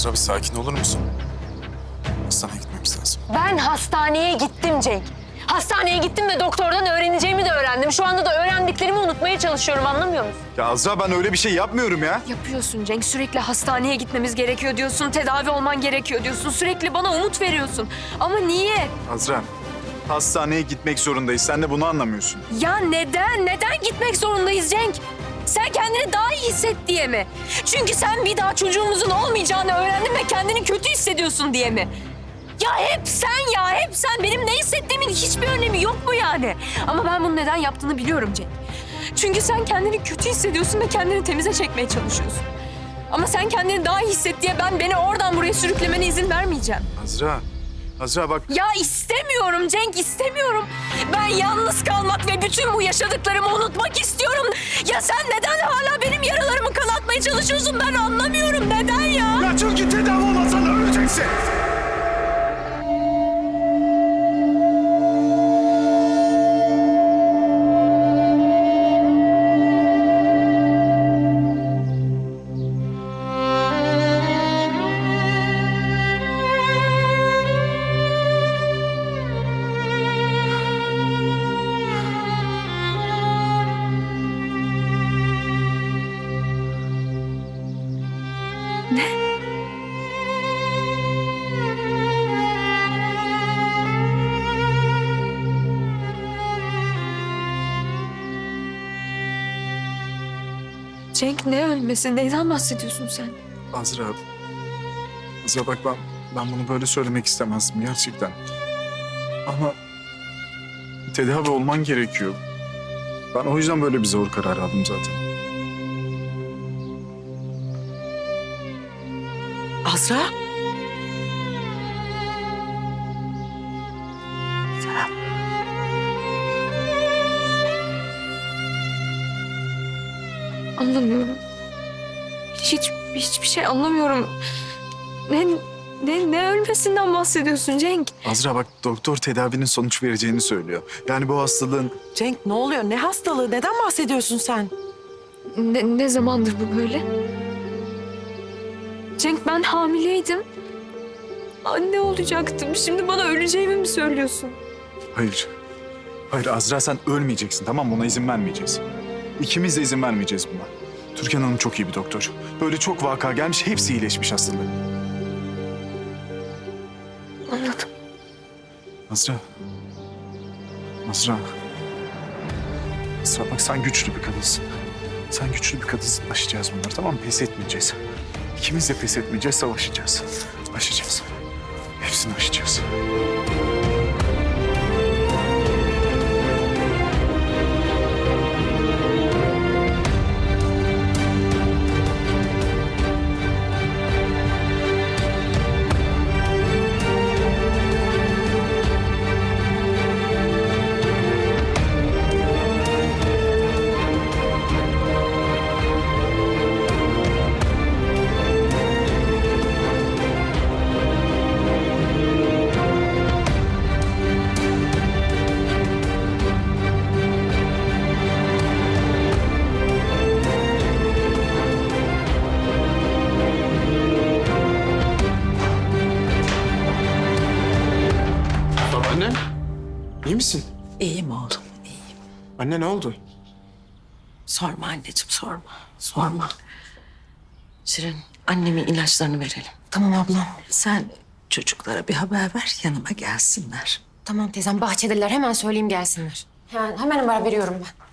Azra bir sakin olur musun? Hastaneye gitmemiz lazım. Ben hastaneye gittim Cenk. Hastaneye gittim ve doktordan öğreneceğimi de öğrendim. Şu anda da öğrendiklerimi unutmaya çalışıyorum anlamıyor musun? Ya Azra ben öyle bir şey yapmıyorum ya. Yapıyorsun Cenk. Sürekli hastaneye gitmemiz gerekiyor diyorsun. Tedavi olman gerekiyor diyorsun. Sürekli bana umut veriyorsun. Ama niye? Azra hastaneye gitmek zorundayız. Sen de bunu anlamıyorsun. Ya neden? Neden gitmek zorundayız Cenk? Sen kendini daha iyi hisset diye mi? Çünkü sen bir daha çocuğumuzun olmayacağını öğrendin ve kendini kötü hissediyorsun diye mi? Ya hep sen ya, hep sen. Benim ne hissettiğimin hiçbir önemi yok mu yani? Ama ben bunu neden yaptığını biliyorum Cenk. Çünkü sen kendini kötü hissediyorsun ve kendini temize çekmeye çalışıyorsun. Ama sen kendini daha iyi hisset diye ben beni oradan buraya sürüklemene izin vermeyeceğim. Azra, Azra bak Ya istemiyorum Cenk istemiyorum. Ben yalnız kalmak ve bütün bu yaşadıklarımı unutmak istiyorum. Ya sen neden hala benim yaralarımı kanatmaya çalışıyorsun ben anlamıyorum. Neden ya? Ya çünkü tedavi olmasan öleceksin. Cenk ne ölmesi? Neyden bahsediyorsun sen? Azra, Azra bak ben, ben bunu böyle söylemek istemezdim gerçekten. Ama tedavi olman gerekiyor. Ben o yüzden böyle bir zor karar aldım zaten. Azra? Serap. Anlamıyorum. Hiç hiçbir şey anlamıyorum. Ne ne ne ölmesinden bahsediyorsun Cenk? Azra bak doktor tedavinin sonuç vereceğini söylüyor. Yani bu hastalığın Cenk ne oluyor? Ne hastalığı? Neden bahsediyorsun sen? Ne, ne zamandır bu böyle? Cenk ben hamileydim. Anne olacaktım. Şimdi bana öleceğimi mi söylüyorsun? Hayır. Hayır Azra sen ölmeyeceksin tamam mı? Buna izin vermeyeceğiz. İkimiz de izin vermeyeceğiz buna. Türkan Hanım çok iyi bir doktor. Böyle çok vaka gelmiş hepsi iyileşmiş hastalığı. Anladım. Azra. Azra. Azra bak sen güçlü bir kadınsın. Sen güçlü bir kadınsın. Aşacağız bunları tamam mı? Pes etmeyeceğiz. İkimiz de pes etmeyeceğiz, savaşacağız. Aşacağız. Hepsini aşacağız. Babaanne, iyi misin? İyiyim oğlum, iyiyim. Anne ne oldu? Sorma anneciğim, sorma. Sorma. Şirin, annemin ilaçlarını verelim. Tamam ablam. Sen çocuklara bir haber ver, yanıma gelsinler. Tamam teyzem bahçedeler hemen söyleyeyim gelsinler. Yani hemen haber veriyorum ben.